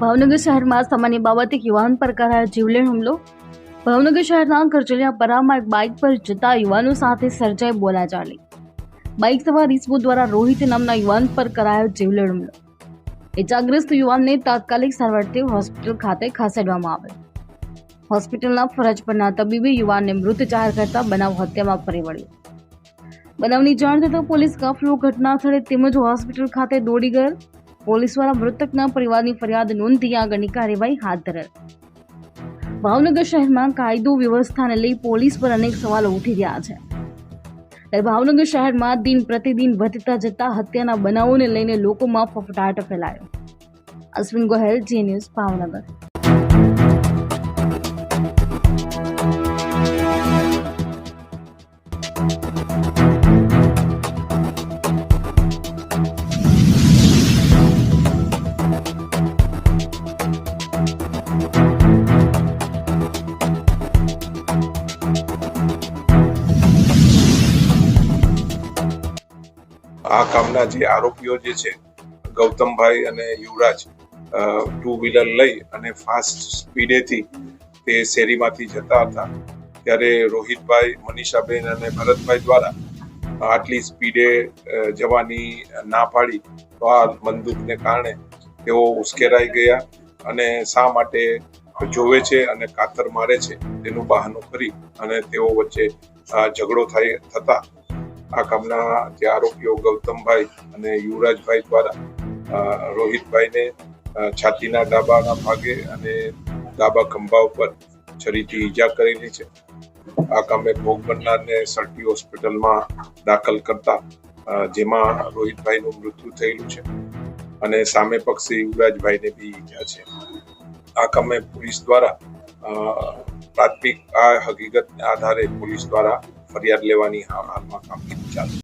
ભાવનગર શહેરમાં સામાન્ય બાબતે યુવાન પર કરાયો જીવલેણ હુમલો. ભાવનગર શહેરના કરચલિયા પરામાં બાઇક પર જતા યુવાનો સાથે સર્જાઈ બોલાચાલી. બાઇક સવાર ઈસમો દ્વારા રોહિત નામના યુવાન પર કરાયો જીવલેણ હુમલો. ઇજાગ્રસ્ત યુવાનને તાત્કાલિક સારવારથી હોસ્પિટલ ખાતે ખસેડવામાં આવ્યો. હોસ્પિટલના ફરજ પરના તબીબે યુવાનને મૃત જાહેર કરતા બનાવ હત્યામાં ફરી વળ્યો બનાવની જાણ થતાં પોલીસ કાફલો ઘટના સ્થળે તેમજ હોસ્પિટલ ખાતે દોડી ગયેલ પોલીસ દ્વારા મૃતકના પરિવારની ફરિયાદ નોંધી આગળની કાર્યવાહી હાથ ધરેલ. ભાવનગર શહેરમાં કાયદો વ્યવસ્થાને લઈ પોલીસ પર અનેક સવાલો ઉઠી રહ્યા છે. ભાવનગર શહેરમાં દિન પ્રતિદિન વધતા જતા હત્યાના બનાવોને લઈને લોકોમાં ફફડાટ ફેલાયો. Ashwin Gohel Zee News Bhavnagar. આ કામના જે આરોપીઓ જે છે, ગૌતમભાઈ અને યુવરાજ ટુ વ્હીલર લઈ અને ફાસ્ટ સ્પીડેથી તે શેરીમાંથી જતા હતા. ત્યારે રોહિતભાઈ, મનીષાબેન અને ભરતભાઈ દ્વારા આટલી સ્પીડે જવાની ના પાડી તો આ બંદૂકને કારણે તેઓ ઉશ્કેરાઈ ગયા અને શા માટે જોવે છે અને કાતર મારે છે તેનું બહાનું કરી અને તેઓ વચ્ચે ઝઘડો થાય, થતા આ કામના જે આરોપીઓ ગૌતમભાઈ અને યુવરાજભાઈ દ્વારા રોહિતભાઈને છાતીના ડાબાના ભાગે અને ડાબા ખંભા ઉપર છરીથી ઈજા કરેલી છે. આ કામે ભોગ બનનારને સર્ટી હોસ્પિટલમાં દાખલ કરતા જેમાં રોહિતભાઈનું મૃત્યુ થયેલું છે અને સામે પક્ષે યુવરાજભાઈને બી ઈજા છે. આ કામે પોલીસ દ્વારા પ્રાથમિક આ હકીકતને આધારે પોલીસ દ્વારા ફરિયાદ લેવાની હાલ- હાલમાં કામગીરી ચાલુ